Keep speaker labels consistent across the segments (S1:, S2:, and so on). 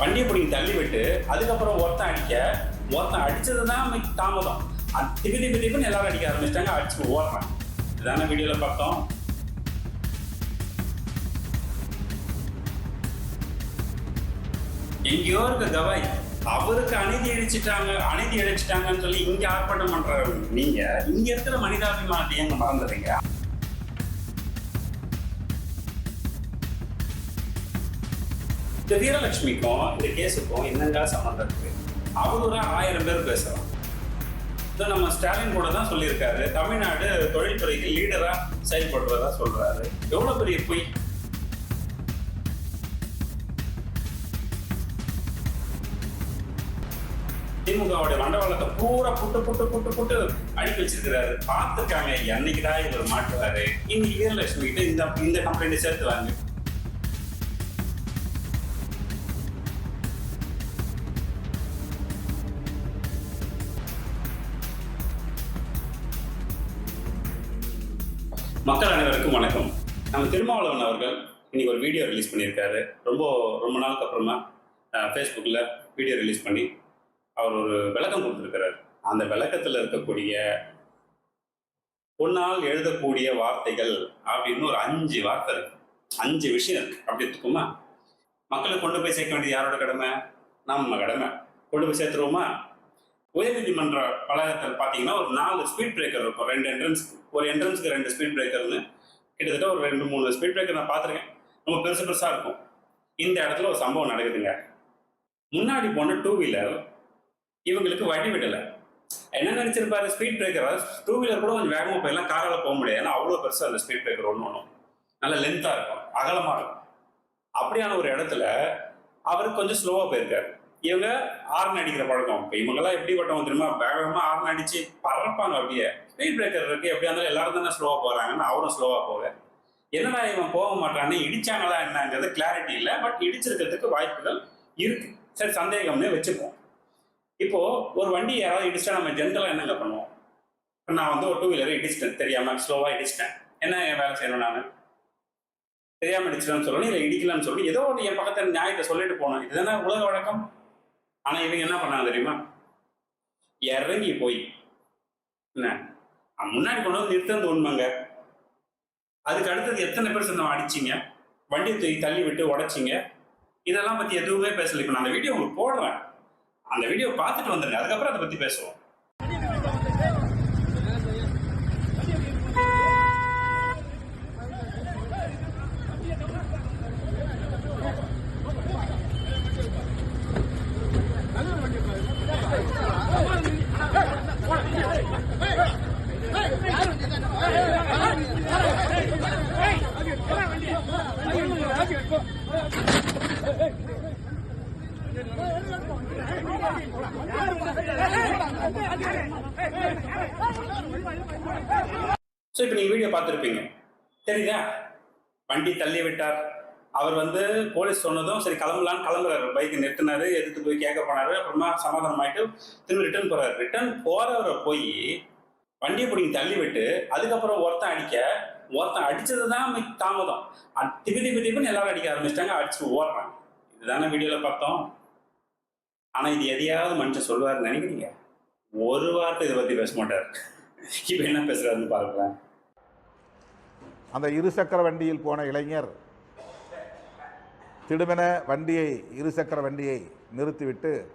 S1: வண்டியை பிடிங்கி தள்ளி விட்டு அதுக்கப்புறம் ஒருத்தன் அடிக்க ஒருத்தன் அடிச்சது தான் தாமதம். திபி திபி திபின்னு எல்லாரும் அடிக்க ஆரம்பிச்சிட்டாங்க அடிச்சு ஓடுறான் இதான வீடியோவில் பார்த்தோம். எங்கேயோ இருக்க கவாய் அவருக்கு அநீதி இழிச்சிட்டாங்க அநீதி இழைச்சிட்டாங்கன்னு சொல்லி இங்க ஆர்ப்பாட்டம் பண்ற நீங்க. இங்க இருக்கிற மனிதாபிமானத்தை எங்க மறந்துடுறீங்க இந்த வீரலட்சுமிக்கும் இந்த கேஸுக்கும் என்னங்க சம்மந்தம் இருக்கு? அவதூறா ஆயிரம் பேர் பேசுறோம். இதை நம்ம ஸ்டாலின் கூட தான் சொல்லியிருக்காரு. தமிழ்நாடு தொழில்துறைக்கு லீடரா செயல்படுறதா சொல்றாரு. எவ்வளவு பெரிய பொய்? திமுகவுடைய மண்டபத்தை பூரா புட்டு புட்டு புட்டு புட்டு அடிக்க வச்சிருக்கிறாரு. பார்த்துருக்காங்க என்னைக்குதான் இவர் மாட்டுவாரு? இன்னைக்கு வீரலட்சுமி கிட்ட இந்த இந்த கம்ப்ளைண்ட் சேர்த்து வாங்க. மக்கள் அனைவருக்கும் வணக்கம். நம்ம திருமாவளவன் அவர்கள் இன்னைக்கு ஒரு வீடியோ ரிலீஸ் பண்ணியிருக்காரு. ரொம்ப ரொம்ப நாளுக்கு அப்புறமா ஃபேஸ்புக்கில் வீடியோ ரிலீஸ் பண்ணி அவர் ஒரு விளக்கம் கொடுத்துருக்கிறார். அந்த விளக்கத்தில் இருக்கக்கூடிய பொன்னால் எழுதக்கூடிய வார்த்தைகள் அப்படின்னு ஒரு அஞ்சு வார்த்தை இருக்கு. அஞ்சு விஷயம் இருக்கு. அப்படி இருக்குமா மக்களுக்கு கொண்டு போய் சேர்க்க வேண்டியது யாரோட கடமை? நம்ம கடமை. கொண்டு போய் சேர்த்துருவோமா? உயர்நீதிமன்ற வளாகத்தில் பார்த்தீங்கன்னா ஒரு நாலு ஸ்பீட் பிரேக்கர் இருக்கும். ரெண்டு என்ட்ரன்ஸ் ஒரு என்ட்ரன்ஸ்க்கு ரெண்டு ஸ்பீட் பிரேக்கர்னு கிட்டத்தட்ட ஒரு ரெண்டு மூணு ஸ்பீட் பிரேக்கர் நான் பார்த்துருக்கேன் ரொம்ப பெருசு பெருசாக இருக்கும். இந்த இடத்துல ஒரு சம்பவம் நடக்குதுங்க. முன்னாடி போன டூ வீலர் இவங்களுக்கு வழி விடலை. என்ன நினைச்சிருப்பாரு? ஸ்பீட் பிரேக்கர் டூ வீலர் கூட கொஞ்சம் வேகமாக போயிடலாம். காரால் போக முடியாது. ஏன்னா அவ்வளோ பெருசாக அந்த ஸ்பீட் பிரேக்கர் ஒன்று ஒன்றும் நல்ல லென்த்தாக இருக்கும். அகலமாக இருக்கும். அப்படியான ஒரு இடத்துல அவர் கொஞ்சம் ஸ்லோவாக போயிருக்காரு. இவங்க ஆர்ன் அடிக்கிற பழக்கம். இப்போ இவங்கெல்லாம் எப்படிப்பட்டவங்க தெரியுமா? வேகமாக ஆர்ன் அடிச்சு பறப்பாங்க அப்படியே. ஸ்பீட் பிரேக்கர் இருக்கு. எப்படியா இருந்தாலும் எல்லாரும் தானே ஸ்லோவாக போகிறாங்கன்னு அவரும் ஸ்லோவாக போவேன் என்னடா இவன் போக மாட்டான்னு இடிச்சாங்களா என்னங்கிறது கிளாரிட்டி இல்லை. பட் இடிச்சிருக்கிறதுக்கு வாய்ப்புகள் இருக்கு. சரி சந்தேகம்னு வச்சுப்போம் இப்போ ஒரு வண்டி யாராவது இடிச்சா நம்ம ஜென்ரலாக என்னங்க பண்ணுவோம்? நான் வந்து ஒரு டூ வீலரை இடிச்சிட்டேன். தெரியாம ஸ்லோவாக இடிச்சிட்டேன். என்ன என் வேலை செய்யணும் நான்? தெரியாம இடிச்சிட்டேன்னு சொல்லணும் இல்லை இடிக்கலாம்னு சொல்லி ஏதோ ஒன்று என் பக்கத்தில் நியாயத்தை சொல்லிட்டு போனோம் இதுதானே உலக வழக்கம்? ஆனா இவங்க என்ன பண்ணாங்க தெரியுமா? இறங்கி போய். என்ன? முன்னாடி கொண்டு வந்து நிறுத்தது உண்மைங்க அதுக்கு அடுத்தது எத்தனை பேர் சேர்ந்து அடிச்சிங்க? வண்டியை தூக்கி தள்ளி விட்டு உடைச்சிங்க. இதெல்லாம் பற்றி எதுவுமே பேசல. இப்போ நான் அந்த வீடியோ உங்களுக்கு போடுவேன் அந்த வீடியோ பார்த்துட்டு வந்துடுங்க அதுக்கப்புறம் அதை பற்றி பேசுவோம். ஸோ இப்போ நீங்கள் வீடியோ பார்த்துருப்பீங்க. தெரியுதா? வண்டி தள்ளி விட்டார். அவர் வந்து போலீஸ் சொன்னதும் சரி கிளம்பலான்னு கிளம்புறாரு. பைக் நிறுத்தினாரு எதிர்த்து போய் கேட்க போனாரு. அப்புறமா சமாதானம் ஆயிட்டு திரும்ப ரிட்டர்ன் போறாரு. ரிட்டர்ன் போறவரை போய் வண்டியை பிடிங்கி தள்ளி விட்டு அதுக்கப்புறம் ஒருத்தன் அடிக்க ஒருத்தன் அடிச்சது தான் தாமதம். அ- திபி திபி திபின்னு எல்லாரும் அடிக்க ஆரம்பிச்சிட்டாங்க அடிச்சு ஓடுறாங்க. இதுதானே வீடியோவில் பார்த்தோம். ஆனால் இது எதையாவது மனுஷன் சொல்லுவாருன்னு நினைக்கிறீங்க? ஒரு வார்த்தை இதை பற்றி பேச மாட்டார். இப்போ என்ன பேசுறாருன்னு பார்க்கலாம்
S2: அந்த இருசக்கர வண்டியில் போன இளைஞர் திடுமென வண்டியை இருசக்கர வண்டியை நிறுத்திவிட்டு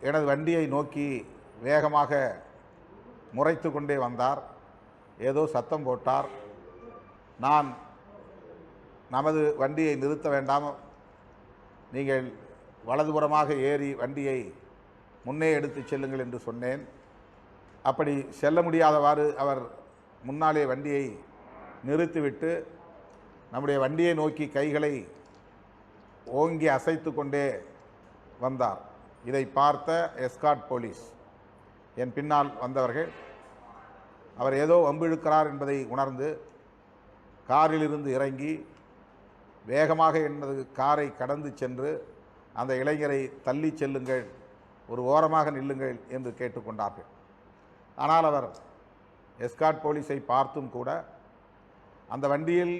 S2: எனது வண்டியை நோக்கி வேகமாக முறைத்து கொண்டே வந்தார். ஏதோ சத்தம் போட்டார். நான் நமது வண்டியை நிறுத்த வேண்டாம். நீங்கள் வலதுபுறமாக ஏறி வண்டியை முன்னே எடுத்துச் செல்லுங்கள் என்று சொன்னேன். அப்படி செல்ல முடியாதவாறு அவர் முன்னாலே வண்டியை நிறுத்திவிட்டு நம்முடைய வண்டியை நோக்கி கைகளை ஓங்கி அசைத்து கொண்டே வந்தார். இதை பார்த்த எஸ்காட் போலீஸ். என் பின்னால் வந்தவர்கள் அவர் ஏதோ வம்பிழுக்கிறார் என்பதை உணர்ந்து காரிலிருந்து இறங்கி வேகமாக எனது காரை கடந்து சென்று அந்த இளைஞரை தள்ளி செல்லுங்கள் ஒரு ஓரமாக நில்லுங்கள் என்று கேட்டுக்கொண்டார்கள். ஆனால் அவர் எஸ்காட் போலீஸை பார்த்தும் கூட அந்த வண்டியில்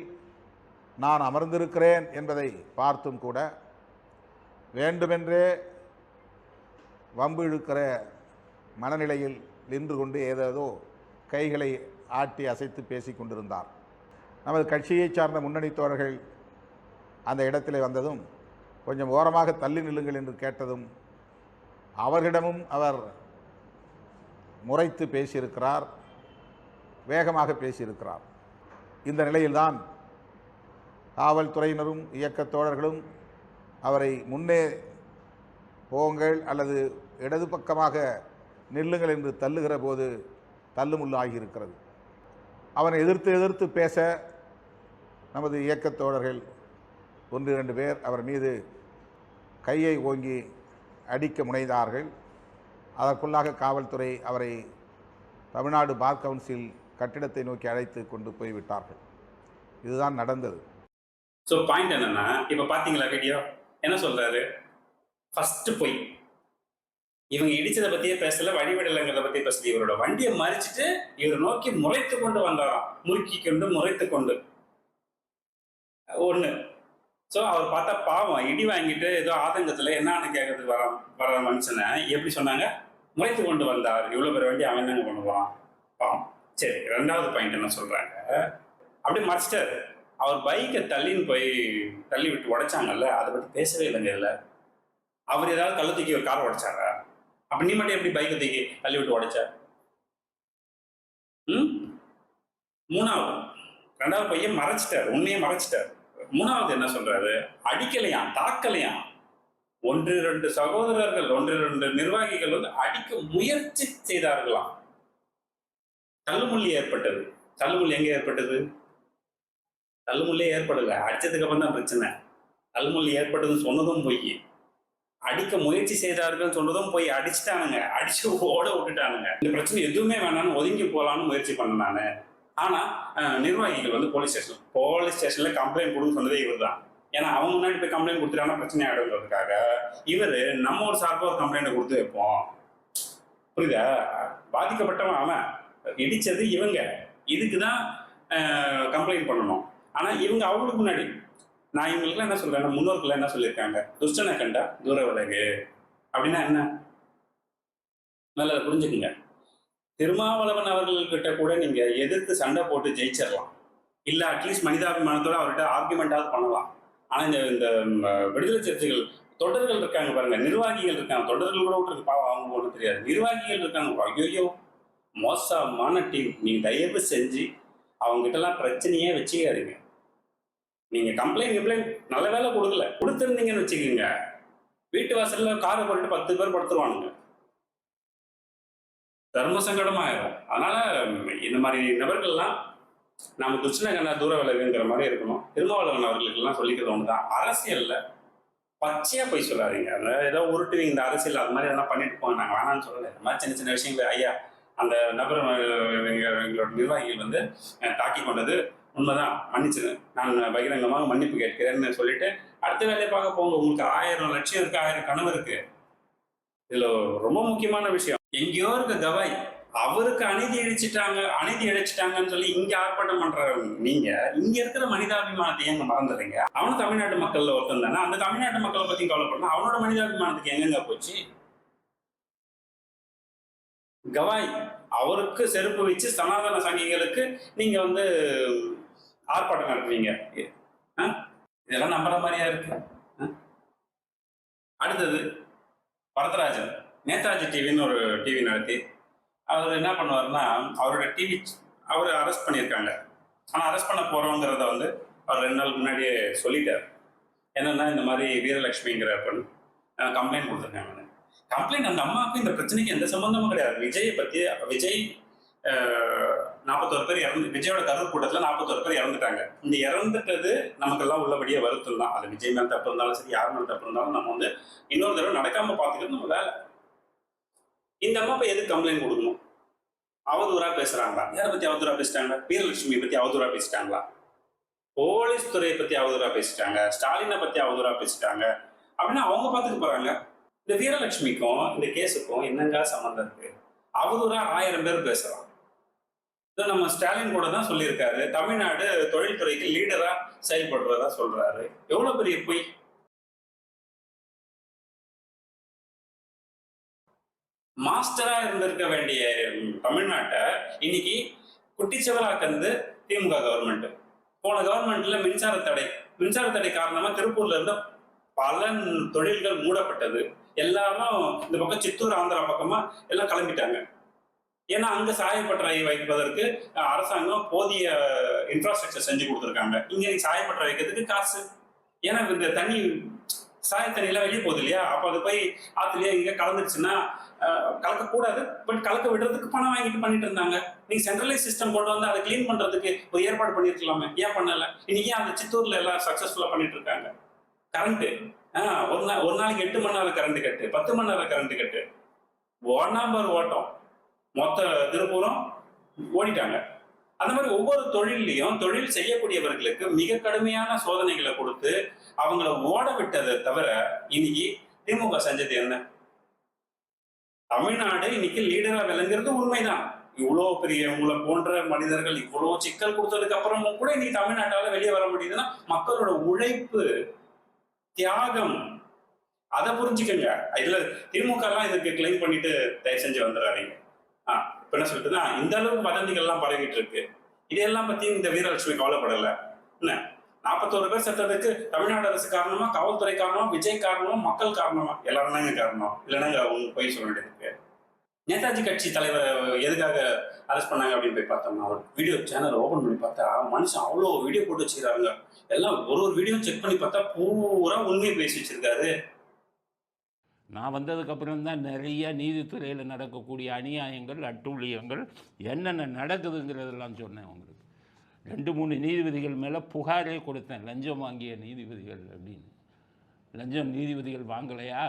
S2: நான் அமர்ந்திருக்கிறேன் என்பதை பார்த்தும் கூட வேண்டுமென்றே வம்பு இழுக்கிற மனநிலையில் நின்று கொண்டு ஏதேதோ கைகளை ஆட்டி அசைத்து பேசிக் கொண்டிருந்தார். நமது கட்சியை சார்ந்த முன்னணி தோழர்கள் அந்த இடத்திலே வந்ததும் கொஞ்சம் ஓரமாக தள்ளி நில்லுங்கள் என்று கேட்டதும் அவர்களிடமும் அவர் முறைத்து பேசியிருக்கிறார் வேகமாக பேசியிருக்கிறார். இந்த நிலையில்தான் காவல்துறையினரும் இயக்கத் தோழர்களும் அவரை முன்னே போங்கள் அல்லது இடது பக்கமாக நில்லுங்கள் என்று தள்ளுகிற போது தள்ளுமுள்ளாகியிருக்கிறது. அவனை எதிர்த்து எதிர்த்து பேச நமது இயக்கத் தோழர்கள் ஒன்று இரண்டு பேர் அவர் மீது கையை ஓங்கி அடிக்க முனைந்தார்கள். அதற்குள்ளாக காவல்துறை அவரை தமிழ்நாடு பார் கவுன்சில் கட்டிடத்தை நோக்கி அழைத்து கொண்டு போய்விட்டார்கள் இதுதான் நடந்தது.
S1: ஸோ பாயிண்ட் என்னன்னா இப்போ பார்த்தீங்களா வீடியோ என்ன சொல்கிறாரு ஃபஸ்ட்டு போய் இவங்க இடிச்சதை பத்தியே பேசல வழிவிடலங்கிறத பத்தி பேசல. இவரோட வண்டியை மறிச்சிட்டு இவர் நோக்கி முறைத்து கொண்டு வந்தாராம் முறுக்கி கொண்டு முறைத்து கொண்டு. ஒண்ணு. ஸோ அவர் பார்த்தா பாவம். இடி வாங்கிட்டு ஏதோ ஆதங்கத்துல என்னன்னு கேட்கறதுக்கு வர வர மனுஷனை எப்படி சொன்னாங்க? முறைத்து கொண்டு வந்தார். இவ்வளவு பேர் வண்டி அவன் தாங்க கொண்டு போறான் பாவம். சரி ரெண்டாவது பாயிண்ட் என்ன சொல்றாங்க? அப்படியே மறைச்சிட்டாரு. அவர் பைக்கை தள்ளின்னு போய் தள்ளி விட்டு உடைச்சாங்கல்ல அதை பத்தி பேசவே இல்லைங்க இல்லை அவர் ஏதாவது கள்ள தூக்கி ஒரு காரை உடைச்சாரா? அப்ப நீ மட்டும் எப்படி பைக்கை தூக்கி தள்ளி விட்டு உடைச்ச? ம்? மூணாவது. ரெண்டாவது பையன் மறைச்சிட்டார். உண்மையை மறைச்சிட்டார். மூணாவது என்ன சொல்றாரு? அடிக்கலையாம் தாக்கலையாம். ஒன்று ரெண்டு சகோதரர்கள் ஒன்று ரெண்டு நிர்வாகிகள் வந்து அடிக்க முயற்சி செய்தார்களாம். தள்ளுமுள்ளி ஏற்பட்டது. தள்ளுமுள்ளி எங்க ஏற்பட்டது? தள்ளுமுள்ளே ஏற்படலை. அடிச்சதுக்கு அப்புறம் தான் பிரச்சனை. தள்ளுமுள்ளி ஏற்பட்டதுன்னு சொன்னதும் பொய். அடிக்க முயற்சி செய்தார்கள் சொன்னதும் போய் அடிச்சிட்டானுங்க. அடிச்சு ஓட விட்டுட்டானுங்க. இந்த பிரச்சனை எதுவுமே வேணாம்னு ஒதுங்கி போகலான்னு முயற்சி பண்ணானு ஆனா நிர்வாகிகள் வந்து போலீஸ் ஸ்டேஷன் போலீஸ் ஸ்டேஷன்ல கம்ப்ளைண்ட் கொடுக்க சொன்னதே இவர் தான் ஏன்னா அவங்க முன்னாடி போய் கம்ப்ளைண்ட் கொடுத்துட்டாங்கன்னா பிரச்சனை ஆடுங்கிறதுக்காக இவர் நம்ம ஒரு சார்பாக ஒரு கம்ப்ளைண்ட் கொடுத்து வைப்போம். புரியுதா? பாதிக்கப்பட்டவன் அவன். இடிச்சது இவங்க. இதுக்கு தான் கம்ப்ளைண்ட் பண்ணணும். ஆனா இவங்க அவங்களுக்கு முன்னாடி நான் இவங்களுக்குலாம் என்ன சொல்றேன் முன்னோர்கள் என்ன சொல்லியிருக்காங்க? துஷ்டனை கண்டா தூர விலகு அப்படின்னா என்ன? நல்லா புரிஞ்சுக்குங்க. திருமாவளவன் அவர்கள்கிட்ட கூட நீங்க எதிர்த்து சண்டை போட்டு ஜெயிச்சிடலாம் இல்ல அட்லீஸ்ட் மனிதாபிமானத்தோட அவர்கிட்ட ஆர்குமெண்டாவது பண்ணலாம். ஆனா இந்த இந்த விடுதலை சர்ச்சைகள் தொடர்கள் இருக்காங்க பாருங்க நிர்வாகிகள் இருக்காங்க. தொடர்கள் கூட விட்டுருக்கு பாவம் அவங்க ஒன்றும் தெரியாது. நிர்வாகிகள் இருக்காங்க. ஐயோ மோசமான டீம் நீங்க தயவு செஞ்சு அவங்க கிட்டலாம் பிரச்சனையே வச்சுக்காதீங்க. நீங்கள் கம்ப்ளைண்ட் கம்ப்ளைண்ட் நல்ல வேலை கொடுக்கல. கொடுத்துருந்தீங்கன்னு வச்சுக்கோங்க. வீட்டு வாசலில் காரை போட்டுட்டு பத்து பேர் படுத்துருவானுங்க. தர்ம சங்கடம் ஆயிரும் அதனால இந்த மாதிரி நபர்கள்லாம் நம்ம கிருஷ்ணகண்ணா தூர விலகுங்கிற மாதிரி இருக்கணும். திருமாவளவன் அவர்களுக்கெல்லாம் சொல்லிக்கிறது ஒண்ணுதான். அரசியலில் பச்சையாக போய் சொல்லாதீங்க. அந்த ஏதோ உருட்டுவீங்க இந்த அரசியல் அது மாதிரி எதனா பண்ணிட்டு போங்க. நாங்கள் வேணாம்னு சொல்லலை. இந்த மாதிரி சின்ன சின்ன விஷயங்கள் ஐயா அந்த நபர் எங்களோட நிர்வாகிகள் வந்து தாக்கி கொண்டது உண்மைதான் மன்னிச்சிரு நான் பகிரங்கமாக மன்னிப்பு கேட்கிறேன்னு சொல்லிட்டு அடுத்த வேலையை பார்க்க போங்க. உங்களுக்கு ஆயிரம் லட்சம் இருக்கு ஆயிரம் கனவு இருக்கு. இதுல ரொம்ப முக்கியமான விஷயம். எங்கேயோ இருக்க கவாய் அவருக்கு அநீதி இழைச்சிட்டாங்க அநீதி இழைச்சிட்டாங்கன்னு சொல்லி இங்க ஆர்ப்பாட்டம் பண்ற நீங்க இங்க இருக்கிற மனிதாபிமானத்தை ஏங்க மறந்துடுறீங்க அவனும் தமிழ்நாட்டு மக்கள்ல ஒருத்தன் தானே. அந்த தமிழ்நாட்டு மக்களை பத்தி கவலைப்படணும் அவனோட மனிதாபிமானத்துக்கு எங்கெங்க போச்சு? கவாய் அவருக்கு செருப்பு வச்சு சனாதன சங்கிகளுக்கு நீங்க வந்து ஆர்ப்பாட்டம் நடத்துவீங்க? இதெல்லாம் நம்புற மாதிரியா இருக்கு? அடுத்தது வரதராஜன். நேதாஜி டிவின்னு ஒரு டிவி நடத்தி அவர் என்ன பண்ணுவாருன்னா அவரோட டிவி அவர் அரெஸ்ட் பண்ணியிருக்காங்க. ஆனால் அரெஸ்ட் பண்ண போறோங்கிறத வந்து அவர் ரெண்டு நாள் முன்னாடியே சொல்லிட்டார். என்னன்னா இந்த மாதிரி வீரலட்சுமிங்கிற பொண்ணு கம்ப்ளைண்ட் கொடுத்துருக்காங்க. கம்ப்ளைண்ட் அந்த அம்மாவுக்கும் இந்த பிரச்சனைக்கு எந்த சம்பந்தமும் கிடையாது. விஜயை பத்தி விஜய் நாற்பத்தோரு பேர் இறந்து விஜயோட கரூர் கூட்டத்தில் நாற்பத்தோரு பேர் இறந்துட்டாங்க. இந்த இறந்துட்டது நமக்கெல்லாம் உள்ளபடியே வருத்தம் தான். அது விஜய் மேல தப்பு இருந்தாலும் சரி யார் மேல தப்பு இருந்தாலும் நம்ம வந்து இன்னொரு தடவை நடக்காம பார்த்துக்கிறது நம்ம வேலை. இந்த அம்மா இப்போ எதுக்கு கம்ப்ளைண்ட் கொடுக்கணும்? அவதூறா பேசுறாங்களா? யாரை பத்தி அவதூறா பேசிட்டாங்க? வீரலட்சுமி பத்தி அவதூறா பேசிட்டாங்களா? போலீஸ் துறையை பத்தி அவதூறா பேசிட்டாங்க. ஸ்டாலினை பத்தி அவதூறா பேசிட்டாங்க. அப்படின்னா அவங்க பார்த்துட்டு போறாங்க. இந்த வீரலட்சுமிக்கும் இந்த கேஸுக்கும் என்னங்க சம்மந்தம் இருக்கு? அவதூறா ஆயிரம் பேர் பேசுறான் நம்ம ஸ்டாலின் கூட தான் சொல்லியிருக்காரு. தமிழ்நாடு தொழில்துறைக்கு லீடரா செயல்படுறதா சொல்றாரு. எவ்வளவு பெரிய பொய்? மாஸ்டரா இருந்திருக்க வேண்டிய தமிழ்நாட்டை இன்னைக்கு குட்டிச்சவராக்கிறது திமுக கவர்மெண்ட் போன கவர்மெண்ட்ல மின்சார தடை. மின்சார தடை காரணமா திருப்பூர்ல இருந்த பல தொழில்கள் மூடப்பட்டது. எல்லாரும் இந்த பக்கம் சித்தூர் ஆந்திரா பக்கமா எல்லாம் கிளம்பிட்டாங்க. ஏன்னா அங்க சாயப்பட்டறை வைப்பதற்கு அரசாங்கம் போதிய இன்ஃப்ராஸ்ட்ரக்சர் செஞ்சு கொடுத்துருக்காங்க. இங்க நீ சாயப்பட்டறை வைக்கிறதுக்கு காசு. ஏன்னா இந்த தண்ணி சாய தண்ணியெல்லாம் வெளியே போகுது இல்லையா? அப்போ அது போய் ஆத்துலயே இங்க கலந்துருச்சுன்னா கலக்கக்கூடாது. பட் கலக்க விடுறதுக்கு பணம் வாங்கிட்டு பண்ணிட்டு இருந்தாங்க. நீங்க சென்ட்ரலைஸ் சிஸ்டம் கொண்டு வந்து அதை க்ளீன் பண்றதுக்கு ஒரு ஏற்பாடு பண்ணிருக்கலாமே ஏன் பண்ணல? இன்னைக்கு அந்த சித்தூர்ல எல்லாம் சக்சஸ்ஃபுல்லா பண்ணிட்டு இருக்காங்க கரண்ட் ஒரு நாள் ஒரு நாளைக்கு எட்டு மணி நேரம் கரண்ட் கட்டு பத்து மணி நேரம் கரண்ட் கட்டு. ஒன்னாம்பர் ஓட்டம். மொத்த திருப்பூரம் ஓடிட்டாங்க. அந்த மாதிரி ஒவ்வொரு தொழிலையும் தொழில் செய்யக்கூடியவர்களுக்கு மிக கடுமையான சோதனைகளை கொடுத்து அவங்கள ஓட விட்டதை தவிர இன்னைக்கு திமுக செஞ்சது என்ன? தமிழ்நாடு இன்னைக்கு லீடரா விளங்குறது உண்மைதான். இவ்வளோ பெரிய உங்களை போன்ற மனிதர்கள் இவ்வளோ சிக்கல் கொடுத்ததுக்கு அப்புறமும் கூட இன்னைக்கு தமிழ்நாட்டால வெளியே வர முடியுதுன்னா மக்களோட உழைப்பு தியாகம் அதை புரிஞ்சுக்கங்க. இதுல திமுக எல்லாம் இதுக்கு கிளைம் பண்ணிட்டு தயவு செஞ்சு வந்துடுறாங்க ஆ சொல்லிட்டு என்ன சொல்லிட்டுனா இந்த அளவுக்கு வதந்திகள் எல்லாம் பரவிட்டு இருக்கு. இதையெல்லாம் பத்தி இந்த வீரலட்சுமி கவலைப்படல. என்ன? நாற்பத்தோரு பேர் செத்ததுக்கு தமிழ்நாடு அரசு காரணமா காவல்துறை காரணமா விஜய் காரணமா மக்கள் காரணமா? எல்லாருமே காரணம். இல்லைன்னாங்க அவங்க போய் சொல்ல வேண்டியதுக்கு. நேதாஜி கட்சி தலைவர் எதுக்காக அரெஸ்ட் பண்ணாங்க அப்படின்னு போய் பார்த்தோம்னா ஒரு வீடியோ சேனல் ஓபன் பண்ணி பார்த்தா மனுஷன் அவ்வளோ வீடியோ போட்டு வச்சுக்கிறாங்க எல்லாம் ஒரு ஒரு வீடியோ செக் பண்ணி பார்த்தா பூரா உண்மையை பேசி வச்சிருக்காரு.
S3: நான் வந்ததுக்கப்புறம் தான் நிறைய நீதித்துறையில் நடக்கக்கூடிய அநியாயங்கள் அட்டூழியங்கள் என்னென்ன நடக்குதுங்கிறதெல்லாம் சொன்னேன் உங்களுக்கு. ரெண்டு மூணு நீதிபதிகள் மேலே புகாரே கொடுத்தேன். லஞ்சம் வாங்கிய நீதிபதிகள் அப்படின்னு. லஞ்சம் நீதிபதிகள் வாங்கலையா?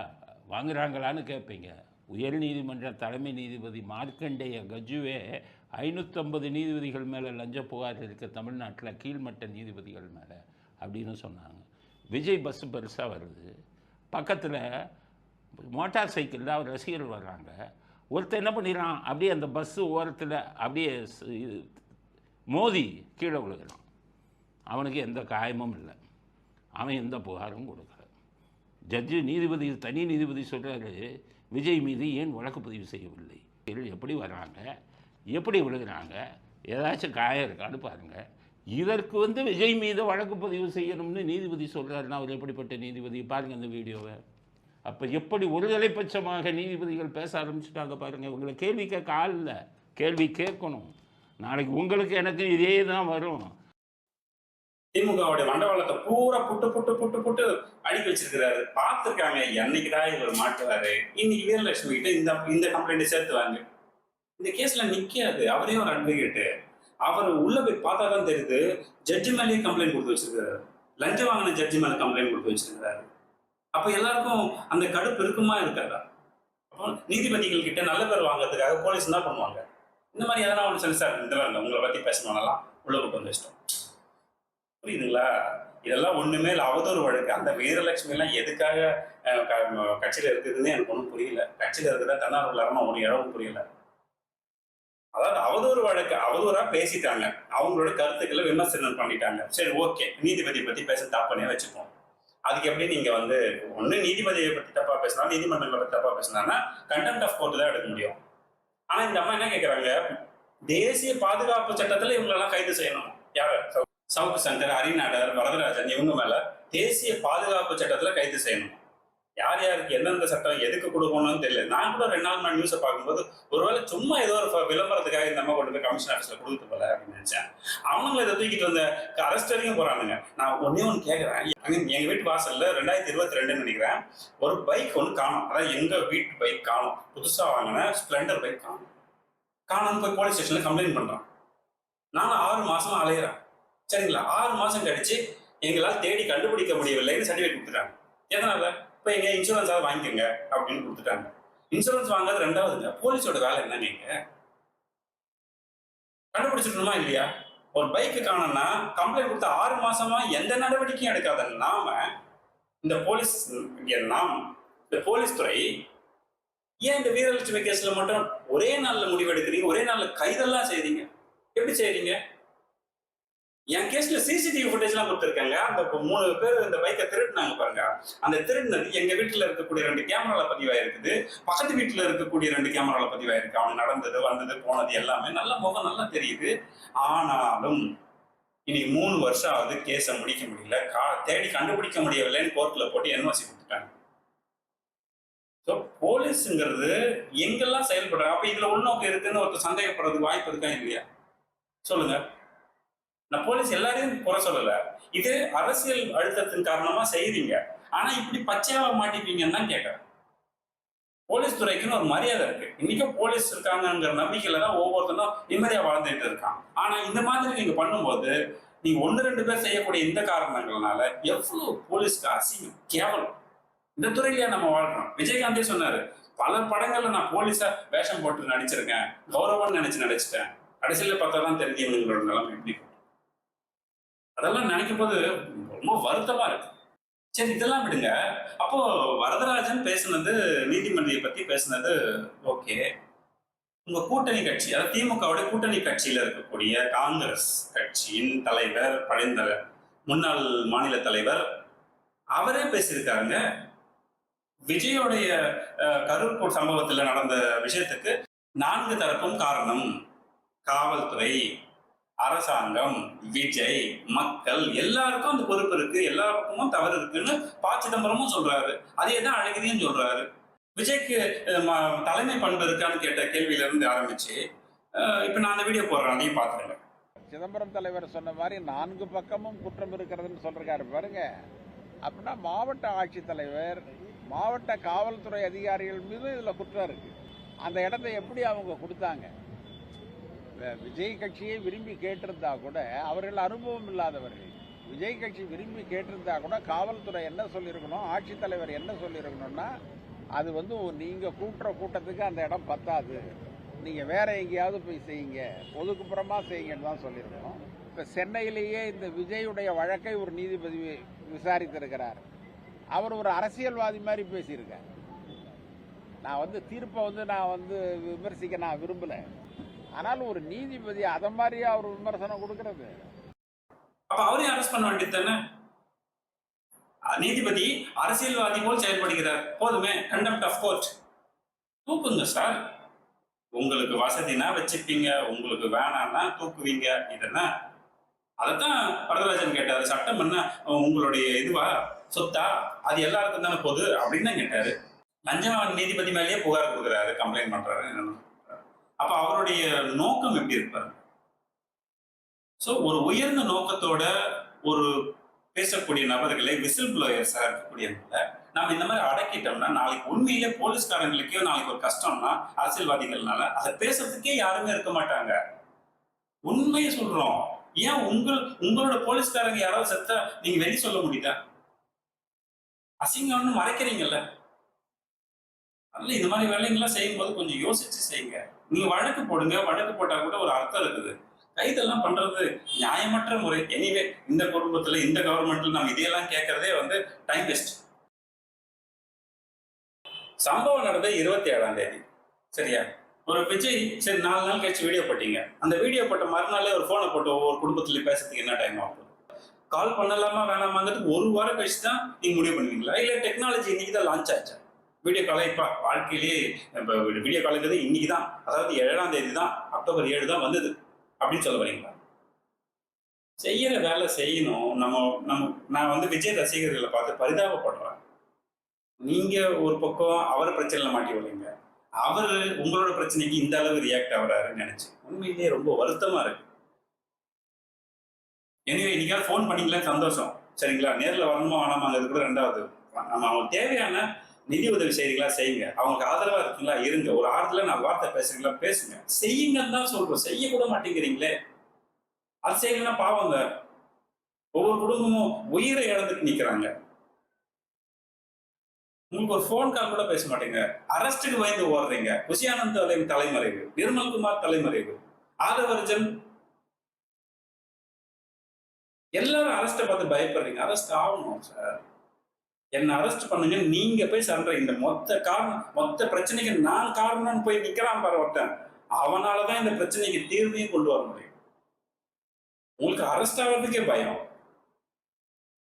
S3: வாங்குறாங்களான்னு கேட்பீங்க உயர் நீதிமன்ற தலைமை நீதிபதி மார்க்கண்டேய கஜுவே ஐநூற்றம்பது நீதிபதிகள் மேலே லஞ்ச புகார் இருக்க தமிழ்நாட்டில் கீழ்மட்ட நீதிபதிகள் மேலே அப்படின்னு சொன்னாங்க. விஜய் பஸ் பெருசாக வருது. பக்கத்தில் மோட்டார் சைக்கிளில் அவர் ரசிகர்கள் வர்றாங்க. ஒருத்தர் என்ன பண்ணிடுறான் அப்படியே அந்த பஸ்ஸு ஓரத்தில் அப்படியே மோதி கீழே விழுகிறான். அவனுக்கு எந்த காயமும் இல்லை. அவன் எந்த புகாரும் கொடுக்கல. ஜட்ஜு நீதிபதி தனி நீதிபதி சொல்கிறாரு விஜய் மீது ஏன் வழக்கு பதிவு செய்யவில்லை? எப்படி வர்றாங்க? எப்படி விழுகிறாங்க? ஏதாச்சும் காயம் இருக்கான்னு பாருங்கள் இதற்கு வந்து விஜய் மீது வழக்கு பதிவு செய்யணும்னு நீதிபதி சொல்கிறாருன்னா அவர் எப்படிப்பட்ட நீதிபதி? பாருங்கள் இந்த வீடியோவை. அப்போ எப்படி ஒருதலைப்பட்சமாக நீதிபதிகள் பேச ஆரம்பிச்சுட்டாங்க பாருங்கள் உங்களை கேள்வி கேட்க ஆள் இல்லை. கேள்வி கேட்கணும். நாளைக்கு உங்களுக்கு எனக்கு இதே தான் வரும்.
S1: திமுகவுடைய மண்டபலத்தை பூரா புட்டு புட்டு புட்டு புட்டு அடிக்க வச்சிருக்கிறாரு. பார்த்துருக்காங்க என்னைக்குதான் இவர் மாட்டுவாரு? இன்னைக்கு வீரலட்சுமி கிட்ட இந்த இந்த கம்ப்ளைண்ட் சேர்த்துவாங்க இந்த கேஸ்ல நிக்காது. அவரே ஒரு அட்வொகேட்டு அவர் உள்ள போய் பார்த்தா தான் தெரியுது ஜட்ஜி மேலேயே கம்ப்ளைண்ட் கொடுத்து வச்சிருக்காரு லஞ்சம் வாங்கின ஜட்ஜி மேலே கம்ப்ளைண்ட் கொடுத்து வச்சிருக்காரு அப்போ எல்லாருக்கும் அந்த கடுப்பு இருக்குமா இருக்காதா? அப்போ நீதிபதிகள் கிட்ட நல்ல பேர் வாங்குறதுக்காக போலீஸ் என்ன பண்ணுவாங்க. இந்த மாதிரி எதனா ஒன்று சொல்லி சார் இந்த இல்லை உங்களை பற்றி பேசணும்னாலாம் உள்ள கொண்டு வந்து புரியுதுங்களா? இதெல்லாம் ஒன்றுமே இல்லை அவதூறு வழக்கு. அந்த வீரலட்சுமிலாம் எதுக்காக கட்சியில் இருக்குதுன்னு எனக்கு ஒன்றும் புரியல. கட்சியில் இருக்கிற தன்னார்வ ஒன்று இடமும் புரியல. அதாவது அவதூறு வழக்கு அவதூறாக பேசிட்டாங்க. அவங்களோட கருத்துக்களை விமர்சனம் பண்ணிட்டாங்க. சரி ஓகே. நீதிபதி பற்றி பேச தப்புனே வச்சுப்போம். அதுக்கு எப்படி நீங்க வந்து ஒண்ணு நீதிபதியை பத்தி தப்பா பேசினா நீதிமன்றங்களை பத்தி தப்பா பேசினா கண்டெம்ட் ஆஃப் கோர்ட் தான் எடுக்க முடியும். ஆனா இந்த அம்மா என்ன கேக்குறாங்க? தேசிய பாதுகாப்பு சட்டத்துல இவங்களெல்லாம் கைது செய்யணும். யார்? சவுக்கு சங்கர் ஹரிநாடர் வரதராஜன் இவங்க மேல தேசிய பாதுகாப்பு சட்டத்துல கைது செய்யணும். யார் யாருக்கு எந்தெந்த சட்டம் எதுக்கு கொடுக்கணும்னு தெரியல. நான் கூட ரெண்டு நாள் நான் நியூஸை பார்க்கும்போது ஒருவேளை சும்மா ஏதோ ஒரு விளம்பரத்துக்காக இந்த அம்மா கொண்டு போய் கமிஷன் ஆஃபீஸில் கொடுத்து போல அப்படின்னு நினைச்சேன். அவங்களும் இதை தூக்கிட்டு வந்த அரெஸ்ட் வரைக்கும் போறானுங்க. நான் ஒன்னே ஒன்று கேட்குறேன் எங்கள் வீட்டு வாசலில் ரெண்டாயிரத்தி இருபத்தி ரெண்டுன்னு நினைக்கிறேன் ஒரு பைக் ஒன்று காணும். அதாவது எங்கள் வீட்டு பைக் காணும். புதுசாக வாங்கின ஸ்ப்ளெண்டர் பைக் காணும். காணும் போய் போலீஸ் ஸ்டேஷனில் கம்ப்ளைண்ட் பண்ணுறான் நானும் ஆறு மாதம் அலையிறேன். சரிங்களா? ஆறு மாதம் கழிச்சு எங்களால் தேடி கண்டுபிடிக்க முடியவில்லைன்னு சர்டிஃபிகேட் கொடுத்துட்டாங்க. எதனால? இப்போ எங்க இன்சூரன்ஸாவது வாங்கிக்கோங்க அப்படின்னு கொடுத்துட்டாங்க. இன்சூரன்ஸ் வாங்காத ரெண்டாவதுங்க போலீஸோட வேலை என்ன நீங்க? இல்லையா? ஒரு பைக்கு காணோம்னா கம்ப்ளைண்ட் கொடுத்த ஆறு மாசமா எந்த நடவடிக்கையும் எடுக்காத நாம இந்த போலீஸ் நாம் இந்த போலீஸ் துறை ஏன் இந்த வீரலட்சுமி கேஸ்ல மட்டும் ஒரே நாள்ல முடிவு எடுக்கிறீங்க ஒரே நாள்ல கைதெல்லாம் செய்றீங்க? எப்படி செய்றீங்க? என் கேஸ்ல சிசிடிவி ஃபுட்டேஜ்லாம் கொடுத்துருக்காங்க. அந்த மூணு பேர் இந்த பைக்கை திருடினாங்க பாருங்க. அந்த திருடினது எங்க வீட்டுல இருக்கக்கூடிய ரெண்டு கேமரால பதிவாயிருக்குது. பக்கத்து வீட்டுல இருக்கக்கூடிய ரெண்டு கேமரால பதிவாயிருக்கு. அவன் நடந்தது வந்தது போனது எல்லாமே நல்ல முகம் நல்லா தெரியுது. ஆனாலும் இனி மூணு வருஷம் ஆகுது கேஸை முடிக்க முடியல. கா தேடி கண்டுபிடிக்க முடியவில்லைன்னு கோர்ட்ல போட்டு என்ஓசி கொடுத்துட்டாங்க. ஸோ போலீஸுங்கிறது எங்கெல்லாம் செயல்படுறாங்க? அப்ப இதுல உள்நோக்கம் இருக்குன்னு ஒருத்தர் சந்தேகப்படுறதுக்கு வாய்ப்பு இருக்கா இல்லையா? சொல்லுங்க. நான் போலீஸ் எல்லாரையும் குறை சொல்லல. இது அரசியல் அழுத்தத்தின் காரணமா செய்றீங்க. ஆனா இப்படி பச்சையாக மாட்டிப்பீங்கன்னு தான் கேட்கறேன் போலீஸ் துறைக்குன்னு ஒரு மரியாதை இருக்கு. இன்னைக்கும் போலீஸ் இருக்காங்கங்கிற நம்பிக்கையில தான் ஒவ்வொருத்தனும் நிம்மதியா வாழ்ந்துட்டு இருக்கான். ஆனா இந்த மாதிரி நீங்க பண்ணும்போது நீங்க ஒன்று ரெண்டு பேர் செய்யக்கூடிய இந்த காரணங்கள்னால எவ்வளவு போலீஸ்க்கு அசிங்கம் கேவலம். இந்த துறையிலேயே நம்ம வாழ்றோம். விஜயகாந்தே சொன்னாரு பல படங்கள்ல நான் போலீஸா வேஷம் போட்டு நடிச்சிருக்கேன். கௌரவம்னு நினைச்சு நடிச்சிட்டேன். கடைசியில பார்த்தா தான் தெரிஞ்சவங்களோட நிலம் நிலைமை எப்படி அதெல்லாம் நினைக்கும் போது ரொம்ப வருத்தமா இருக்கு. சரி இதெல்லாம் விடுங்க. அப்போ வரதராஜன் பேசுனது நீதிமன்றியை பத்தி பேசுனது ஓகே. உங்க கூட்டணி கட்சி அதாவது திமுகவுடைய கூட்டணி கட்சியில இருக்கக்கூடிய காங்கிரஸ் கட்சியின் தலைவர் பழைந்தல முன்னாள் மாநில தலைவர் அவரே பேசியிருக்காருங்க. விஜயோடைய கரூர் சம்பவத்தில் நடந்த விஷயத்துக்கு நான்கு தரப்பும் காரணம். காவல்துறை. அரசாங்கம் விஜய் மக்கள் எல்லாருக்கும் அந்த பொறுப்பு இருக்கு. எல்லாருக்கும் தவறு இருக்குன்னு ப. சிதம்பரமும் சொல்றாரு. அதே தான் அழகிரியும் சொல்றாரு. விஜய்க்கு தலைமை பண்பு இருக்கான்னு கேட்ட கேள்வியில இருந்து ஆரம்பிச்சு இப்ப நான் அந்த வீடியோ போடுறேன் அதையும் பாத்துருங்க
S4: சிதம்பரம் தலைவர் சொன்ன மாதிரி நான்கு பக்கமும் குற்றம் இருக்கிறதுன்னு சொல்றாரு பாருங்க. அப்படின்னா மாவட்ட ஆட்சித்தலைவர் மாவட்ட காவல்துறை அதிகாரிகள் மீது இதுல குற்றம் இருக்கு. அந்த இடத்தை எப்படி அவங்க கொடுத்தாங்க? விஜய் கட்சியை விரும்பி கேட்டிருந்தா கூட அவர்கள் அனுபவம் இல்லாதவர்கள். விஜய் கட்சி விரும்பி கேட்டிருந்தா கூட காவல்துறை என்ன சொல்லியிருக்கணும் ஆட்சித்தலைவர் என்ன சொல்லியிருக்கணும்னா அது வந்து நீங்கள் கூட்டுற கூட்டத்துக்கு அந்த இடம் பத்தாது. நீங்கள் வேற எங்கேயாவது போய் செய்யுங்க. ஒதுக்குப்புறமா செய்யுங்கன்னு தான் சொல்லியிருக்கணும். இப்போ சென்னையிலேயே இந்த விஜயுடைய வழக்கை ஒரு நீதிபதி விசாரித்திருக்கிறார். அவர் ஒரு அரசியல்வாதி மாதிரி பேசியிருக்கார். நான் வந்து தீர்ப்பை வந்து நான் வந்து விமர்சிக்க நான் விரும்பலை. ஆனால் ஒரு நீதிபதி அதை மாதிரியே அவர் விமர்சனம் கொடுக்கறது?
S1: அப்ப அவரையும் அரெஸ்ட் பண்ண வேண்டியது தானே? நீதிபதி அரசியல்வாதி போல் செயல்படுகிறார். போதுமே கண்டெம்ட் ஆஃப் கோர்ட் தூக்குங்க சார் உங்களுக்கு வசதினா வச்சுப்பீங்க உங்களுக்கு வேணாம்னா தூக்குவீங்க. இதெல்லாம் அதைத்தான் வரதராஜன் கேட்டாரு. சட்டம் என்ன? உங்களுடைய இதுவா? சொத்தா? அது எல்லாருக்கும் தானே போகுது? அப்படின்னு தான் கேட்டாரு. லஞ்சம் நீதிபதி மேலேயே புகார் கொடுக்குறாரு. கம்ப்ளைண்ட் பண்றாரு. என்னன்னு அப்ப அவருடைய நோக்கம் எப்படி இருப்பார்? ஸோ ஒரு உயர்ந்த நோக்கத்தோட ஒரு பேசக்கூடிய நபர்களை விசில் ப்ளோயர்ஸாக இருக்கக்கூடியவங்கள நாம் இந்த மாதிரி அடக்கிட்டோம்னா நாளைக்கு உண்மையிலே போலீஸ்காரங்களுக்கே நாளைக்கு ஒரு கஷ்டம்னா அரசியல்வாதிகள்னால அதை பேசுறதுக்கே யாருமே இருக்க மாட்டாங்க. உண்மையை சொல்றோம். ஏன் உங்கள் உங்களோட போலீஸ்காரங்க யாராவது செத்தா நீங்க வெளி சொல்ல முடியுதா? அசிங்கம்னு மறைக்கிறீங்கல்ல. அதனால இந்த மாதிரி வேலைங்கள்லாம் செய்யும்போது கொஞ்சம் யோசிச்சு செய்யுங்க. நீங்க வழக்கு போடுங்க வழக்கு போட்டா கூட ஒரு அர்த்தம் இருக்குது. கைதெல்லாம் பண்றது நியாயமற்ற முறை. எனிவே இந்த குடும்பத்துல இந்த கவர்மெண்ட்ல நம்ம இதையெல்லாம் கேட்கறதே வந்து டைம் வேஸ்ட் சம்பவம் நடந்த இருபத்தி ஏழாம் தேதி. சரியா? ஒரு விஜய் சரி நாலு நாள் கழிச்சு வீடியோ போட்டீங்க. அந்த வீடியோ போட்ட மறுநாளே ஒரு போனை போட்டு ஒவ்வொரு குடும்பத்துல பேசுறதுக்கு என்ன டைம் ஆகும்? கால் பண்ணலாமா வேணாமாங்கிறது ஒரு வாரம் கழிச்சு தான் நீங்க முடிவு பண்ணுவீங்களா? இல்ல டெக்னாலஜி இன்னைக்கு தான் லான்ச் ஆச்சு? வீடியோ காலை இப்போ வாழ்க்கையிலேயே இப்போ வீடியோ காலுங்கிறது இன்னைக்கு தான் அதாவது ஏழாம் தேதி தான் அக்டோபர் ஏழு தான் வந்தது. அப்படின்னு சொல்ல வரீங்களா? செய்யற வேலை செய்யணும். நம்ம நம்ம நான் வந்து விஜய் ரசிகர்களை பார்த்து பரிதாபப்படுறேன். நீங்க ஒரு பக்கம் அவர் பிரச்சனையில மாட்டி விடுறீங்க. அவர் உங்களோட பிரச்சனைக்கு இந்த அளவு ரியாக்ட் ஆகிறாருன்னு நினைச்சு உண்மையிலேயே ரொம்ப வருத்தமா இருக்கு. எனவே இன்னைக்காவது ஃபோன் பண்ணீங்களா? சந்தோஷம். சரிங்களா? நேரில் வரணுமா வேணாமாங்கிறது கூட ரெண்டாவது. நம்ம அவங்களுக்கு தேவையான நிதி உதவி செய்கிறீங்களா செய்யுங்க. அவங்களுக்கு ஆதரவா இருக்கீங்களா? இருங்க. ஒரு ஆறுதல நான் வார்த்தை பேசுறீங்களா? பேசுங்க. செய்யுங்கன்னு தான் சொல்றோம். செய்ய கூட மாட்டேங்கிறீங்களே. அது செய்யலன்னா பாவங்க ஒவ்வொரு குடும்பமும் உயிரை இழந்துட்டு நிக்கிறாங்க. உங்களுக்கு ஒரு ஃபோன் கால் கூட பேச மாட்டீங்க. அரஸ்டுக்கு பயந்து ஓடுறீங்க. குஷியானந்த் தலை தலைமறைவு நிர்மல்குமார் தலைமறைவு ஆதவர்ஜன். எல்லாரும் அரஸ்ட பார்த்து பயப்படுறீங்க. அரஸ்ட் ஆகணும் சார் என்னை அரெஸ்ட் பண்ணுங்க நீங்க போய் சண்டை இந்த மொத்த காரணம் மொத்த பிரச்சனைக்கு நான் காரணம்னு போய் நிக்கிறான் பாரு ஒருத்தன். அவனாலதான் இந்த பிரச்சனைக்கு தீர்வையும் கொண்டு வர முடியும். உங்களுக்கு அரெஸ்ட் ஆகிறதுக்கே பயம்.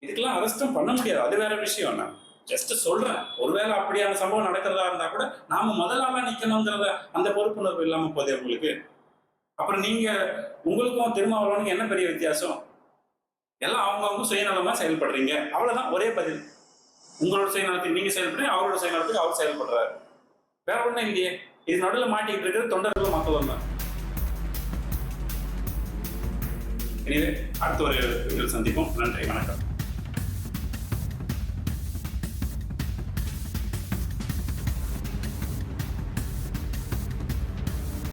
S1: இதுக்கெல்லாம் அரெஸ்டும் பண்ண முடியாது. அது வேற விஷயம் நான் ஜஸ்ட் சொல்றேன். ஒருவேளை அப்படியான சம்பவம் நடக்கிறதா இருந்தா கூட நாம முதலாளா நிக்கணுங்கிறத அந்த பொறுப்புணர்வு இல்லாம போதே உங்களுக்கு. அப்புறம் நீங்க உங்களுக்கும் திருமாவளவனுக்கு என்ன பெரிய வித்தியாசம்? எல்லாம் அவங்கவுங்க சுயநலமா செயல்படுறீங்க. அவ்வளவுதான். ஒரே பதில். உங்களோட செயல்நலத்துக்கு நீங்க செயல்படுறீங்க அவரோட செயல்நலத்துக்கு அவர் செயல்படுறாரு. வேற ஒண்ணும் இல்லையே. இது நடுவில் மாட்டிக்கிட்டு இருக்கிறது தொண்டர்கள் மக்களும் தான் எனவே அடுத்த ஒரு சந்திப்போம். நன்றி வணக்கம்.